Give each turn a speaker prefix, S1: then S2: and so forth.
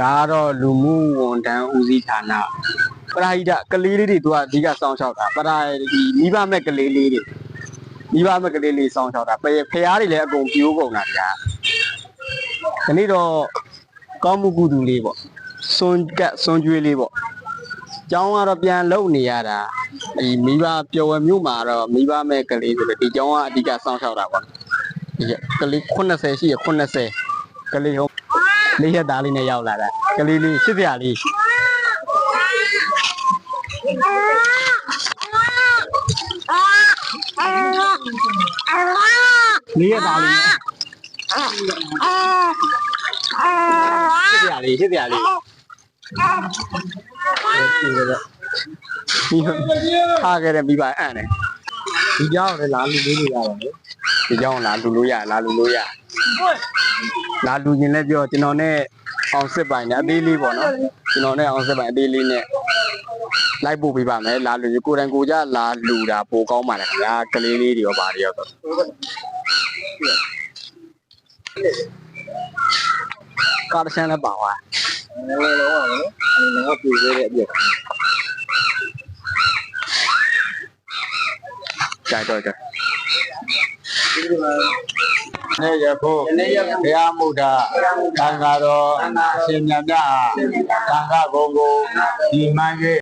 S1: ဒါကတော့လူမှုဝန်ထမ်းဦးစီးဌာနပရာဟိတကလေးလေးတွေသူကအဓိကစောင့်ရှောက်တာပရာဒီမိဘမဲ့ကလေးလေးတွေမိဘမဲ့ကလေးလေးစောင့်ရှောက်တာဖဖျားတွေလည်းအကုန်ပြိုးကုန်တာဗျာဒီနေ့တော့ကောင်းမှုကုသိုလ်လေးပေါ့စွန်ကတ်စွန်ကျွေးလေးပေါ့ကျောင်းကတော့ပြန်လုံနေရတာဒီမိဘပျော်ဝယ်မြို့မှာတော့မိဘမဲ့ကလေးဆိုတော့ဒီကျောင်းကအဓိကစောင့်ရှောက်တာပေါ့ဒီကလေး80ရှိရ80ကလေးဟုတ် လေးရက်သားလေးနဲ့ရောက်လာတာကလေးလေးရှစ်ပြာလေးလေးရက်သားလေးနဲ့ရှစ်ပြာလေးရှစ်ပြာလေးဒီလိုဒီထားခဲ့တဲ့မိဘအံ့တယ်
S2: ဒီကြောင့်လည်းလာလူလေးတွေရတယ်လေ
S1: ဒီကြောင့်လာလူလို့ရလာလူလို့ရလာလူရင်လည်းပြောကျွန်တော်နဲ့အောင်စစ်ပိုင်နဲ့အသေးလေးပေါ့နော်ကျွန်တော်နဲ့အောင်စစ်ပိုင်အသေးလေးနဲ့လိုက်ပို့ပေးပါမယ်လာလူကိုယ်တိုင်ကိုကြလာလူတာပိုကောင်းပါလေခင်ဗျာကလေးလေးတွေရောပါတွေရောဆိုကာတချန်လည်းပါသွား
S2: ငယ်လုံးအောင်လေအနေနဲ့ပြည့်သေးတဲ့အပြည့်
S1: ကြိုက်တော့ကြ
S2: နေရဖို့ဘုရားမုဒ္ဒသံဃာတော်အရှင်မြတ်မြတ်သံဃာဘုံကိုဒီမှန်ရဲ့